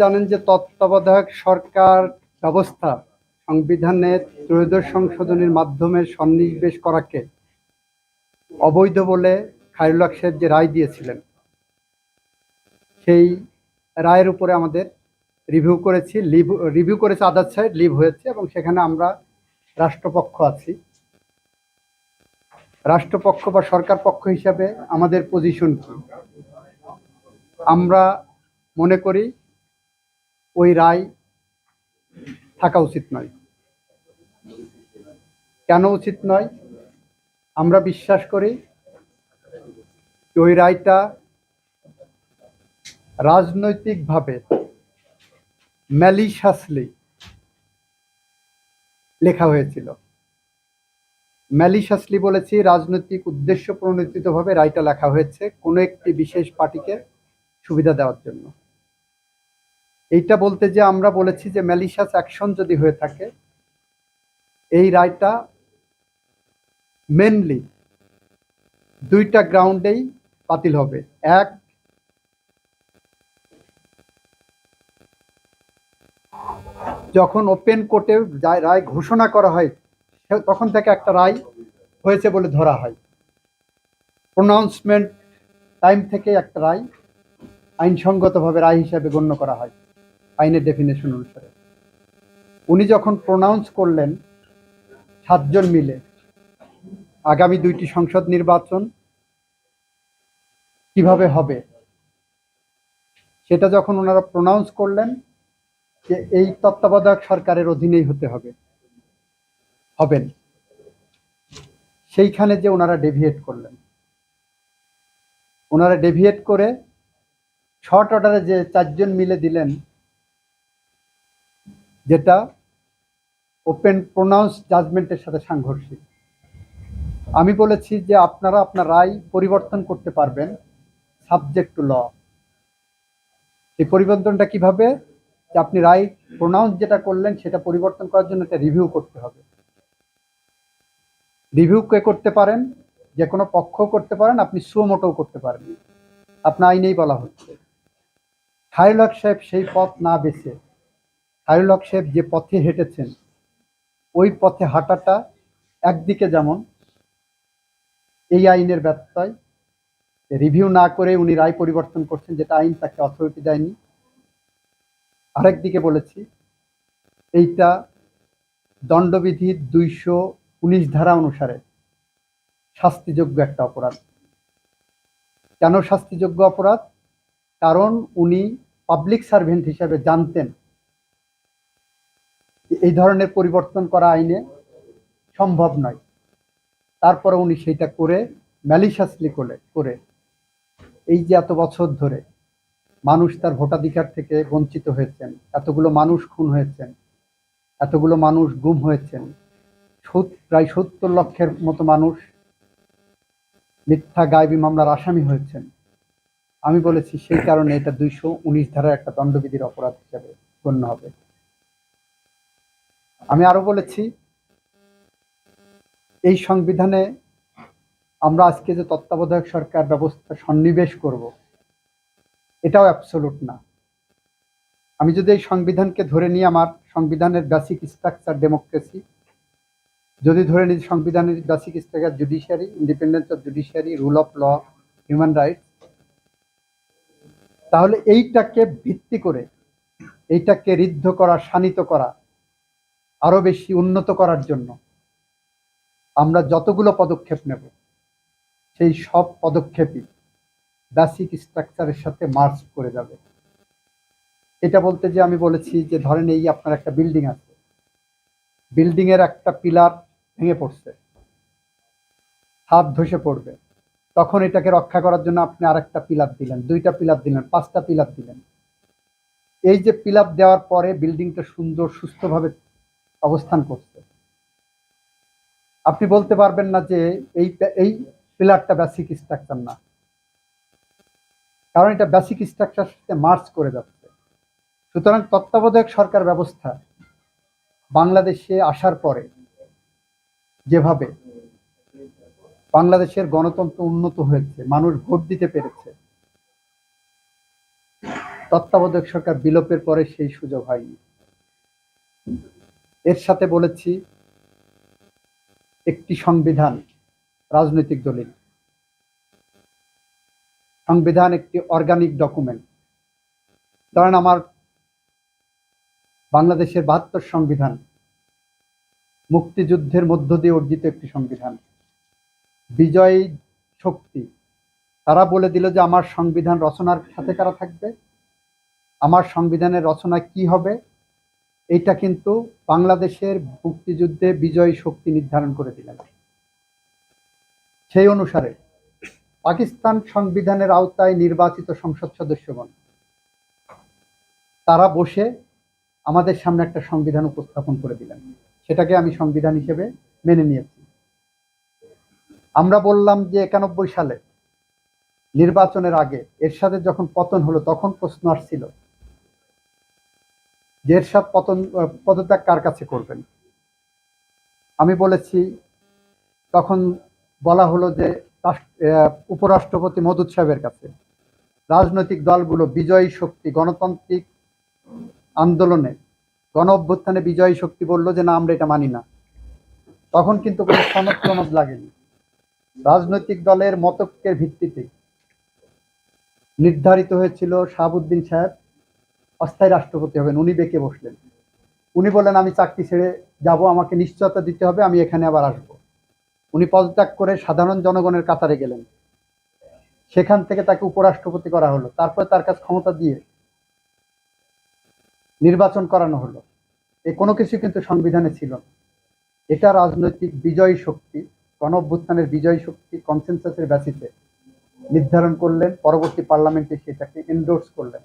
জানেন যে তত্ত্বাবধায়ক সরকার ব্যবস্থা সংবিধানের ত্রয়োদশ সংশোধনীর মাধ্যমে সন্নিবেশ করাকে অবৈধ বলে খায়রুল সাহেব যে রায় দিয়েছিলেন, সেই রায়ের উপরে আমাদের রিভিউ করেছি, লিভ, রিভিউ করেছে আদার সাইড লিভ হয়েছে এবং সেখানে আমরা রাষ্ট্রপক্ষ আছি। রাষ্ট্রপক্ষ বা সরকার পক্ষ হিসাবে আমাদের পজিশন কি? আমরা মনে করি ওই রায় থাকা উচিত নয়। কেন উচিত নয়? আমরা বিশ্বাস করি ওই রায়টা রাজনৈতিকভাবে ম্যালিশাসলি লেখা হয়েছিল। ম্যালিশাসলি বলেছি, রাজনৈতিক উদ্দেশ্য প্রণোদিতভাবে রায়টা লেখা হয়েছে কোনো একটি বিশেষ পার্টিকে সুবিধা দেওয়ার জন্য। এইটা বলতে যে আমরা বলেছি যে ম্যালিশাস অ্যাকশন যদি হয়ে থাকে, এই রায়টা মেনলি দুইটা গ্রাউন্ডেই বাতিল হবে। এক, যখন ওপেন কোর্টে রায় ঘোষণা করা হয় তখন থেকে একটা রায় হয়েছে বলে ধরা হয়। প্রনাউন্সমেন্ট টাইম থেকে একটা রায় আইনসঙ্গতভাবে রায় হিসাবে গণ্য করা হয়। আইনের ডেফিনেশন অনুসারে। উনি যখন প্রোনাউন্স করলেন সাতজন মিলে, আগামী দুইটি সংসদ নির্বাচন কীভাবে হবে, সেটা যখন ওনারা প্রোনাউন্স করলেন, যে এই তত্ত্বাবধায়ক সরকারের অধীনেই হতে হবে, হবেন। সেইখানে যে ওনারা ডেভিয়েট করলেন। ওনারা ডেভিয়েট করে শর্ট অর্ডারে যে চারজন মিলে দিলেন যেটা ওপেন প্রোনাউন্স জাজমেন্টের সাথে সাংঘর্ষিক। আমি বলেছি যে আপনারা আপনার রায় পরিবর্তন করতে পারবেন সাবজেক্ট টু ল এই পরিবর্তনটা কীভাবে? যে আপনি রায় প্রোনাউন্স যেটা করলেন সেটা পরিবর্তন করার জন্য একটা রিভিউ করতে হবে। রিভিউ কে করতে পারেন, যে কোনো পক্ষ করতে পারেন, আপনি সুমোটোও করতে পারেন। আপনার আইনেই বলা হচ্ছে। হক সাহেব সেই পথ না বেছে খায়রুল সাহেব যে পথে হেঁটেছেন, ওই পথে হাঁটাটা একদিকে যেমন এই আইনের ব্যত্যয় রিভিউ না করে উনি রায় পরিবর্তন করছেন যেটা আইন তাকে অথরিটি দেয়নি। আরেক দিকে বলেছি, এইটা দণ্ডবিধির দুইশো উনিশ ধারা অনুসারে শাস্তিযোগ্য একটা অপরাধ। কেন শাস্তিযোগ্য অপরাধ? কারণ উনি পাবলিক সার্ভেন্ট হিসাবে জানতেন এই ধরনের পরিবর্তন করা আইনে সম্ভব নয়। তারপরে উনি সেইটা করে ম্যালিশাসলি করে করে এই যে এত বছর ধরে মানুষ তার ভোটাধিকার থেকে বঞ্চিত হয়েছেন, এতগুলো মানুষ খুন হয়েছেন, এতগুলো মানুষ গুম হয়েছেন প্রায় সত্তর লক্ষের মতো মানুষ মিথ্যা গায়বী মামলার আসামি হয়েছেন। আমি বলেছি সেই কারণে এটা দুইশো উনিশ ধারার একটা দণ্ডবিধির অপরাধ হিসাবে গণ্য হবে। আমি আরও বলেছি, এই সংবিধানে আমরা আজকে যে তত্ত্বাবধায়ক সরকার ব্যবস্থা সন্নিবেশ করব, এটাও অ্যাবসোলুট না। আমি যদি এই সংবিধানকে ধরে নিই, আমার সংবিধানের বেসিক স্ট্রাকচার ডেমোক্রেসি যদি ধরে নিই সংবিধানের basic structure judiciary independence of judiciary rule of law human rights তাহলে এইটাকে ভিত্তি করে, এইটাকে ঋদ্ধ করা, শানিত করা আরও বেশি উন্নত করার জন্য আমরা যতগুলো পদক্ষেপ নেব, সেই সব পদক্ষেপই বেসিক স্ট্রাকচারের সাথে মার্চ করে যাবে। এটা বলতে যে আমি বলেছি যে ধরেন এই আপনার একটা বিল্ডিং আছে। বিল্ডিং এর একটা পিলার ভেঙে পড়ছে। হাত ধসে পড়বে। তখন এটাকে রক্ষা করার জন্য আপনি আরেকটা পিলার দিলেন, দুইটা পিলার দিলেন, পাঁচটা পিলার দিলেন। এই যে পিলার দেওয়ার পরে বিল্ডিংটা সুন্দর সুস্থভাবে অবস্থান করছে। আপনি বলতে পারবেন না যে এই এই পিলারটা বেসিক স্ট্রাকচার না। কারণ এটা বেসিক স্ট্রাকচার সাথে মার্চ করে যাচ্ছে। সুতরাং তত্ত্বাবধায়ক সরকার ব্যবস্থা বাংলাদেশে আসার পরে যেভাবে বাংলাদেশের গণতন্ত্র উন্নত হয়েছে, মানুষ ভোট দিতে পেরেছে, তত্ত্বাবধায়ক সরকার বিলোপের পরে সেই সুযোগ হয়নি। এর সাথে বলেছি, একটি সংবিধান রাজনৈতিক দলিল। সংবিধান একটি অর্গানিক ডকুমেন্ট ধরেন আমার বাংলাদেশের বাহাত্তর সংবিধান, মুক্তিযুদ্ধের মধ্য দিয়ে অর্জিত একটি সংবিধান। বিজয় শক্তি, তারা বলে দিল যে আমার সংবিধান রচনার সাথে কারা থাকবে? আমার সংবিধানের রচনা কি হবে? এটা কিন্তু বাংলাদেশের মুক্তিযুদ্ধে বিজয় শক্তি নির্ধারণ করে দিলেন। সেই অনুসারে পাকিস্তান সংবিধানের আওতায় নির্বাচিত সংসদ সদস্যগণ, তারা বসে আমাদের সামনে একটা সংবিধান উপস্থাপন করে দিলেন। সেটাকে আমি সংবিধান হিসেবে মেনে নিয়েছি। আমরা বললাম যে একানব্বই সালে নির্বাচনের আগে এর সাথে যখন পতন হলো, তখন প্রশ্ন আসছিল যে এরশাদ পতন পদত্যাগ কার কাছে করবেন? আমি বলেছি, তখন বলা হলো যে উপরাষ্ট্রপতি মদুদ সাহেবের কাছে, রাজনৈতিক দলগুলো বিজয়ী শক্তি, গণতান্ত্রিক আন্দোলনে গণ অভ্যুত্থানে বিজয়ী শক্তি বলল যে, না, আমরা এটা মানি না। তখন কিন্তু কোনো সনদ টনদ লাগেনি। রাজনৈতিক দলের মতকের ভিত্তিতে নির্ধারিত হয়েছিল শাহাবুদ্দিন সাহেব অস্থায়ী রাষ্ট্রপতি হবেন, উনি বেঁকে বসলেন। উনি বললেন, আমি চাকরি ছেড়ে যাব, আমাকে নিশ্চয়তা দিতে হবে, আমি এখানে আবার আসব। উনি পদত্যাগ করে সাধারণ জনগণের কাতারে গেলেন। সেখান থেকে তাকে উপরাষ্ট্রপতি করা হলো। তারপরে তার কাছে ক্ষমতা দিয়ে নির্বাচন করানো হলো। এ কোনো কিছু কিন্তু সংবিধানে ছিল এটা রাজনৈতিক বিজয়ী শক্তি গণ অভ্যুত্থানের বিজয়ী শক্তি কনসেনসাসের বেসিসে নির্ধারণ করলেন। পরবর্তী পার্লামেন্টে সেটাকে এন্ডোর্স করলেন।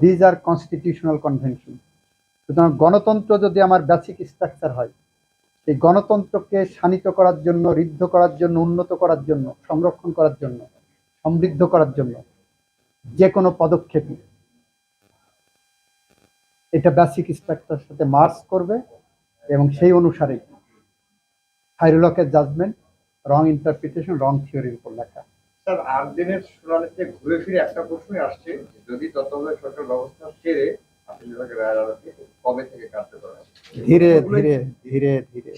দিজ আর কনস্টিটিউশনাল কনভেনশন সুতরাং গণতন্ত্র যদি আমার বেসিক স্ট্রাকচার হয় এই গণতন্ত্রকে শানিত করার জন্য, ঋদ্ধ করার জন্য, উন্নত করার জন্য, সংরক্ষণ করার জন্য, সমৃদ্ধ করার জন্য যে কোনো পদক্ষেপই এটা বেসিক স্ট্রাকচারের সাথে মার্চ করবে এবং সেই অনুসারে হাইরোলকের জাজমেন্ট রং ইন্টারপ্রিটেশন রং থিওরির উপর লেখা। স্যার আট দিনের শুনানিতে ঘুরে ফিরে একটা প্রশ্নই আসছে যদি তত্ত্বাবধায়ক সরকার ব্যবস্থা ছেড়ে ধীরে ধীরে ধীরে ধীরে।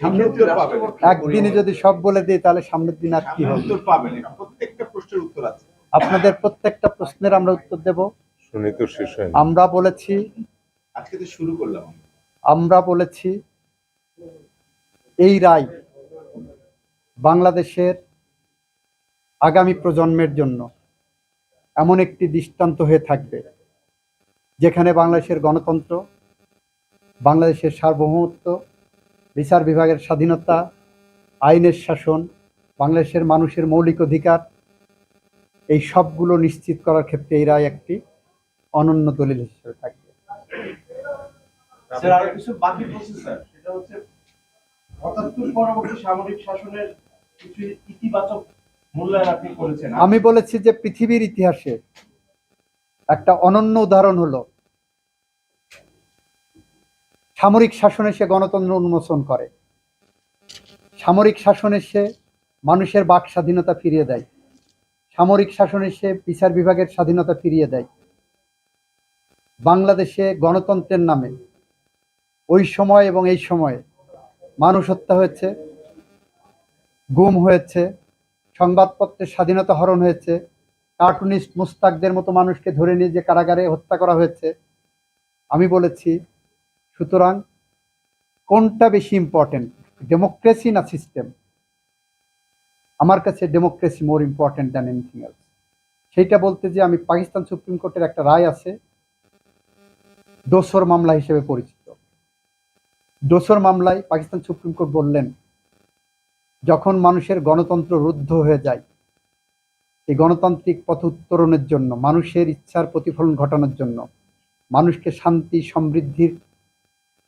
সামনের উত্তর পাবেন একদিনে যদি সব বলে দিই তাহলে সামনের দিন আর কি হবে? উত্তর পাবেন প্রত্যেকটা প্রশ্নের উত্তর আছে। আপনাদের প্রত্যেকটা প্রশ্নের আমরা উত্তর দেব। শুনে তো শেষ হয় আমরা বলেছি আজকে তো শুরু করলাম আমরা বলেছি এই রায় বাংলাদেশের আগামী প্রজন্মের জন্য এমন একটি দৃষ্টান্ত হয়ে থাকবে, যেখানে বাংলাদেশের গণতন্ত্র, বাংলাদেশের সার্বভৌমত্ব, বিচার বিভাগের স্বাধীনতা, আইনের শাসন, বাংলাদেশের মানুষের মৌলিক অধিকার, এই সবগুলো নিশ্চিত করার ক্ষেত্রে এই রায় একটি অনন্য দলিল হিসেবে থাকবে। সামরিক শাসনের কিছু ইতিবাচক আমি বলেছি যে পৃথিবীর ইতিহাসে একটা অনন্য উদাহরণ হলো, সামরিক শাসনে সে গণতন্ত্র উন্মোচন করে। সামরিক শাসনে সে মানুষের বাক স্বাধীনতা ফিরিয়ে দেয়। সামরিক শাসনে সে বিচার বিভাগের স্বাধীনতা ফিরিয়ে দেয়। বাংলাদেশে গণতন্ত্রের নামে ওই সময় এবং এই সময়ে মানুষ হত্যা হয়েছে, গুম হয়েছে সংবাদপত্রের স্বাধীনতা হরণ হয়েছে। কার্টুনিস্ট মুস্তাকদের মতো মানুষকে ধরে নিয়ে যে কারাগারে হত্যা করা হয়েছে, আমি বলেছি, সুতরাং কোনটা বেশি ইম্পর্টেন্ট ডেমোক্রেসি না সিস্টেম আমার কাছে democracy more important than anything else সেইটা বলতে যে আমি পাকিস্তান সুপ্রিম কোর্টের একটা রায় আছে, দোসর মামলা হিসেবে পরিচিত। দোসর মামলায় পাকিস্তান সুপ্রিম কোর্ট বললেন যখন মানুষের গণতন্ত্র রুদ্ধ হয়ে যায়, এই গণতান্ত্রিক পথ উত্তরণের জন্য, মানুষের ইচ্ছার প্রতিফলন ঘটানোর জন্য, মানুষকে শান্তি, সমৃদ্ধির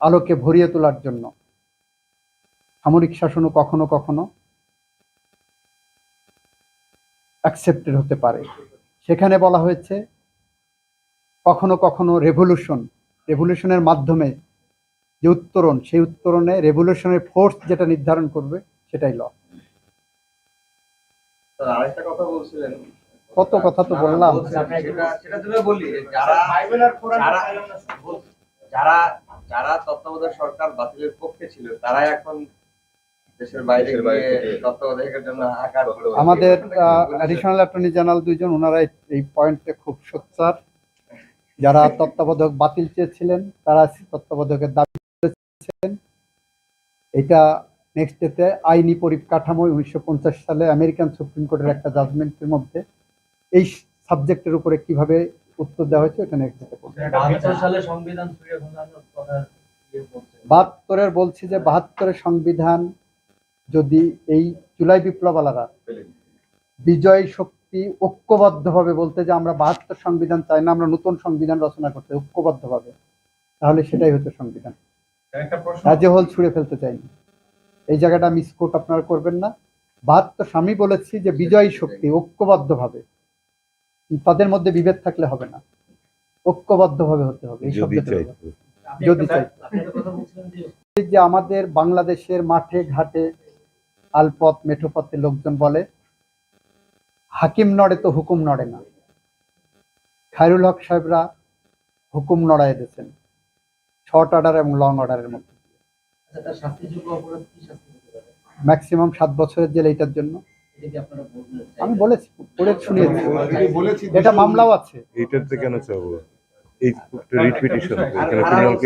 আলোকে ভরিয়ে তোলার জন্য, সামরিক শাসনও কখনো কখনো অ্যাকসেপ্টেড হতে পারে। সেখানে বলা হয়েছে, কখনো কখনো রেভলিউশন রেভলিউশনের মাধ্যমে যে উত্তরণ, সেই উত্তরণে রেভলিউশনের ফোর্স যেটা নির্ধারণ করবে সেটাই ল। আরেকটা কথা বলছিলেন। কত কথা তো বললাম। সেটা যারা তত্ত্বাবধায়ক সরকার বাতিলের পক্ষে ছিল এখন দেশের বাইরে দেশের বাইরে গিয়ে থেকে- তত্ত্বাবধায়কের জন্য আমাদের। অ্যাডিশনাল অ্যাটর্নি জেনারেল দুইজন ওনারা এই- পয়েন্টে খুব সোচ্চার যারা তত্ত্বাবধায়ক বাতিল চেয়েছিলেন তারা তত্ত্বাবধায়কের দাবি করেছেন। এটা নেক্সট ডেতে আইনি পরিকাঠামো উনিশশো পঞ্চাশ সালে আমেরিকান সুপ্রিম কোর্টের একটা জাজমেন্টের মধ্যে এই সাবজেক্টের উপরে কীভাবে উত্তর দেওয়া হয়েছে এটা নেক্সট ডেতে। বাহাত্তরের বলছি যে বাহাত্তরের সংবিধান যদি এই জুলাই বিপ্লবালারা বিজয় শক্তি ঐক্যবদ্ধভাবে বলতে যে আমরা বাহাত্তর সংবিধান চাই না আমরা নতুন সংবিধান রচনা করতে ঐক্যবদ্ধভাবে তাহলে সেটাই হতো সংবিধান। রাজ্য হল ছুঁড়ে ফেলতে চাইনি। এই জায়গাটা মিসকোট আপনারা করবেন না। বাহাত্তর স্বামী বলেছি যে বিজয়ী শক্তি ঐক্যবদ্ধভাবে। তাদের মধ্যে বিভেদ থাকলে হবে না। ঐক্যবদ্ধভাবে হতে হবে এই যদি চাই। যে আমাদের বাংলাদেশের মাঠে ঘাটে আলপথ মেঠোপথে লোকজন বলে হাকিম নড়ে তো হুকুম নড়ে না। খায়রুল হক সাহেবরা হুকুম নড়াই দিয়েছেন। শর্ট অর্ডার এবং লং অর্ডারের মধ্যে। ম্যাক্সিমাম সাত বছরের জেল এইটার জন্য। আমি বলেছি পড়ে শুনিয়েছি বলেছি এটা মামলাও আছে। এইটাতে কেন চাবো?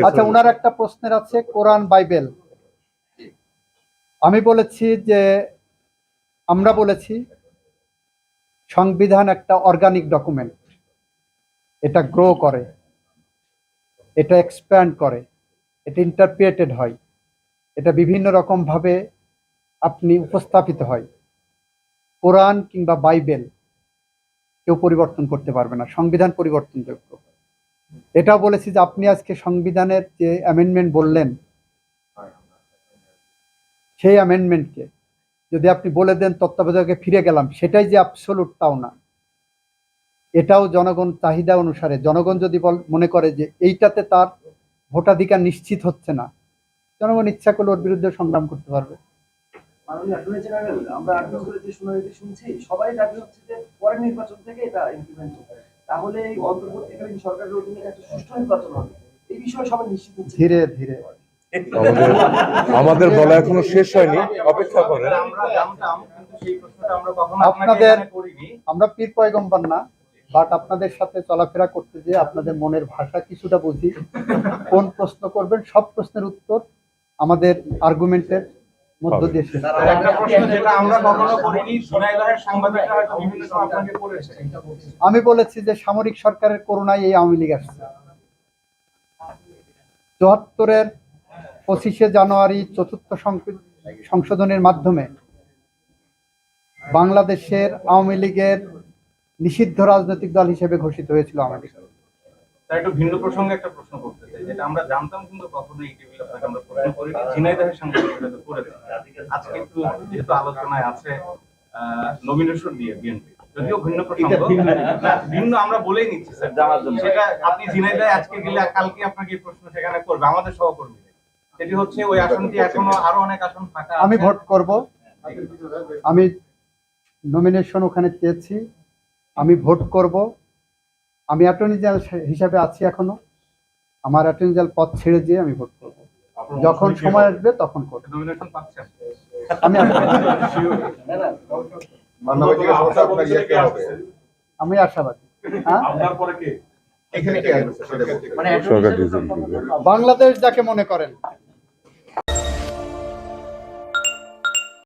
আচ্ছা ওনার একটা প্রশ্নের আছে কোরআন বাইবেল। আমি বলেছি যে আমরা বলেছি সংবিধান একটা অর্গানিক ডকুমেন্ট এটা গ্রো করে এটা এক্সপ্যান্ড করে এটা ইন্টারপ্রিয়েটেড হয়। এটা বিভিন্ন রকমভাবে আপনি উপস্থাপিত হয়। কোরআন কিংবা বাইবেল কেউ পরিবর্তন করতে পারবে না, সংবিধান পরিবর্তনযোগ্য। এটাও বলেছি যে আপনি আজকে সংবিধানের যে অ্যামেন্ডমেন্ট বললেন, সেই অ্যামেন্ডমেন্টকে যদি আপনি বলে দেন তত্ত্বাবধায়কে ফিরে গেলাম, সেটাই যে অ্যাবসোলুট তাও না। এটাও জনগণ চাহিদা অনুসারে, জনগণ যদি মনে করে যে এইটাতে তার ভোটাধিকার নিশ্চিত হচ্ছে না জনগণ ইচ্ছা করলে ওর বিরুদ্ধে সংগ্রাম করতে পারবে। মাননীয় অ্যাটর্নি আমরা যে শুনছি সবাই দাবি হচ্ছে যে পরের নির্বাচন থেকে এটা ইমপ্লিমেন্ট হবে। তাহলে এই অন্তর্বর্তীকালীন সরকারের অধীনে একটা সুষ্ঠু নির্বাচন হবে। এই বিষয়ে সবাই নিশ্চিত ধীরে ধীরে। আমাদের বলা এখনও শেষ হয়নি অপেক্ষা করেন। আমরা জানতাম কিন্তু সেই প্রশ্নটা আমরা কখনো আপনাকে আপনাদের- আমরা পীর পয়গম্বর না বাট আপনাদের সাথে চলাফেরা করতে যে আপনাদের মনের ভাষা কিছুটা বুঝি। কোন প্রশ্ন করবেন সব প্রশ্নের উত্তর আমাদের আর্গুমেন্টের মধ্য দিয়ে শেষ আমি বলেছি যে সামরিক সরকারের করোনায় এই আওয়ামী লীগ আসছে। চুয়াত্তরের পঁচিশে জানুয়ারি চতুর্থ সংশোধনের মাধ্যমে বাংলাদেশের আওয়ামী লীগের নিষিদ্ধ রাজনৈতিক দল হিসেবে ঘোষিত হয়েছিল আওয়ামী লীগ। তার একটু ভিন্ন প্রসঙ্গে একটা প্রশ্ন করতে চাই যেটা আমরা জানতাম কিন্তু কখনো এই টেবিলে আপনাকে আমরা প্রশ্ন করিনি। ঝিনাইদহের সাংবাদিকরা তো করেছে আজকে একটু যেহেতু আলোচনায় আছে নমিনেশন নিয়ে বিএনপি যদিও ভিন্ন প্রসঙ্গ। ভিন্ন। আমরা বলেই নিচ্ছি স্যার। জানার জন্য। সেটা আপনি ঝিনাইদহে আজকে গেলে কালকে আপনাকে প্রশ্ন সেখানে করবে আমাদের সহকর্মী সেটি হচ্ছে ওই আসনটি এখনও আরও অনেক আসন ফাঁকা আমি ভোট করব। আমি নমিনেশন ওখানে চেয়েছি আমি ভোট করব। আমি অ্যাটর্নি জেনারেল হিসাবে আছি এখনও। আমার অ্যাটর্নি জেনারেল পদ ছেড়ে দিয়ে আমি ভোট করব। যখন সময় আসবে তখন করব। আমি আমি আশাবাদী। হ্যাঁ? আপনার পরে কে? এখানে কি আসবে সেটা বলতে মানে বাংলাদেশ যাকে মনে করেন।